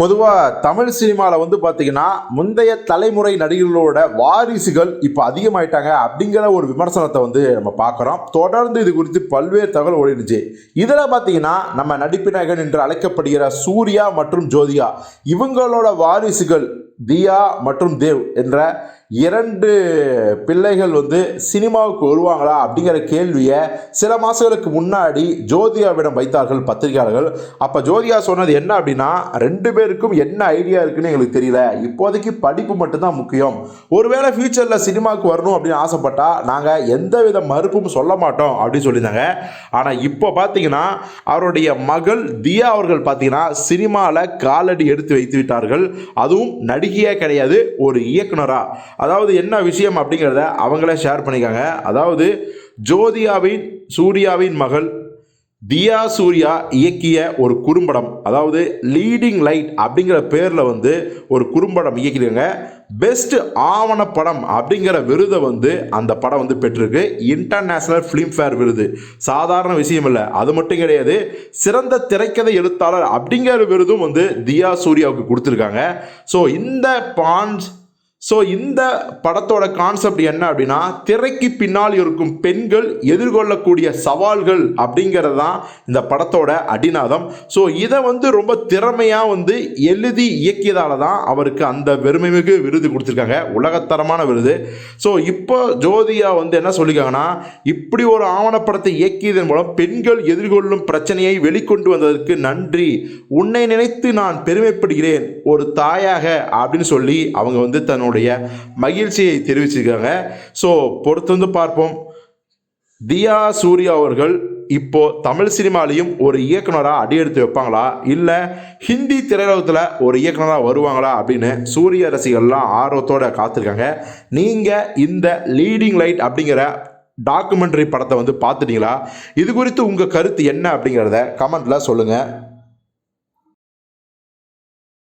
பொதுவாக தமிழ் சினிமாவில் வந்து பார்த்தீங்கன்னா முந்தைய தலைமுறை நடிகர்களோட வாரிசுகள் இப்போ அதிகமாயிட்டாங்க அப்படிங்கிற ஒரு விமர்சனத்தை வந்து நம்ம பார்க்குறோம் தொடர்ந்து இது குறித்து பல்வேறு தகவல் ஓடிடுச்சு. இதில் பார்த்தீங்கன்னா நம்ம நடிப்பினகன் என்று அழைக்கப்படுகிற சூர்யா மற்றும் ஜோதிகா இவங்களோட வாரிசுகள் தியா மற்றும் தேவ் என்ற இரண்டு பிள்ளைகள் வந்து சினிமாவுக்கு வருவாங்களா அப்படிங்கிற கேள்வியை சில மாதங்களுக்கு முன்னாடி ஜோதியாவிடம் வைத்தார்கள் பத்திரிகையாளர்கள். அப்போ ஜோதியா சொன்னது என்ன அப்படின்னா ரெண்டு பேருக்கும் என்ன ஐடியா இருக்குன்னு எங்களுக்கு தெரியல. இப்போதைக்கு படிப்பு மட்டும்தான் முக்கியம். ஒருவேளை ஃப்யூச்சரில் சினிமாவுக்கு வரணும் அப்படின்னு ஆசைப்பட்டா நாங்கள் எந்த வித மறுப்பும் சொல்ல மாட்டோம் அப்படின்னு சொல்லியிருந்தாங்க. ஆனால் இப்போ பார்த்தீங்கன்னா அவருடைய மகள் தியா அவர்கள் பார்த்தீங்கன்னா சினிமாவில் காலடி எடுத்து வைத்து விட்டார்கள். அதுவும் நடிகையே கிடையாது ஒரு இயக்குனராக அதாவது என்ன விஷயம் அப்படிங்கிறத அவங்களே ஷேர் பண்ணிக்காங்க. அதாவது ஜோதியாவின் சூர்யாவின் மகள் தியா சூர்யா இயக்கிய ஒரு குறும்படம். அதாவது லீடிங் லைட் அப்படிங்கிற பேரில் வந்து ஒரு குறும்படம் இயக்கிடுங்க பெஸ்ட் ஆவணப்படம் அப்படிங்கிற விருதை வந்து அந்த படம் வந்து பெற்றிருக்கு. இன்டர்நேஷ்னல் ஃபிலிம்ஃபேர் விருது. சாதாரண விஷயம் இல்லை. அது மட்டும் கிடையாது. சிறந்த திரைக்கதை எழுத்தாளர் அப்படிங்கிற விருதும் வந்து தியா சூர்யாவுக்கு கொடுத்துருக்காங்க. ஸோ இந்த பான்ஸ் ஸோ இந்த படத்தோட கான்செப்ட் என்ன அப்படின்னா திரைக்கு பின்னால் இருக்கும் பெண்கள் எதிர்கொள்ளக்கூடிய சவால்கள் அப்படிங்கிறது தான் இந்த படத்தோட அடிநாதம். ஸோ இதை வந்து ரொம்ப திறமையாக வந்து எழுதி இயக்கியதால தான் அவருக்கு அந்த பெருமைமிகு விருது கொடுத்துருக்காங்க. உலகத்தரமான விருது. ஸோ இப்போ ஜோதியா வந்து என்ன சொல்லியிருக்காங்கன்னா இப்படி ஒரு ஆவணப்படத்தை இயக்கியதன் மூலம் பெண்கள் எதிர்கொள்ளும் பிரச்சனையை வெளிக்கொண்டு வந்ததற்கு நன்றி. உன்னை நினைத்து நான் பெருமைப்படுகிறேன். ஒரு தாயாக அப்படின்னு சொல்லி அவங்க வந்து தன்னுடைய மகிழ்ச்சியை தெரிவிச்சிருக்காங்க. ஸோ பொறுத்து வந்து பார்ப்போம். தியா சூர்யா அவர்கள் இப்போ தமிழ் சினிமாலையும் ஒரு இயக்குனராக அடியெடுத்து வைப்பாங்களா? இல்லை ஹிந்தி திரையுலகத்தில் ஒரு இயக்குனராக வருவாங்களா அப்படின்னு சூரிய ரசிகர்லாம் ஆர்வத்தோட காத்திருக்காங்க. நீங்கள் இந்த லீடிங் லைட் அப்படிங்கிற டாக்குமெண்ட்ரி படத்தை வந்து பார்த்துட்டீங்களா? இது குறித்து உங்கள் கருத்து என்ன அப்படிங்கிறத கமெண்ட்டில் சொல்லுங்கள்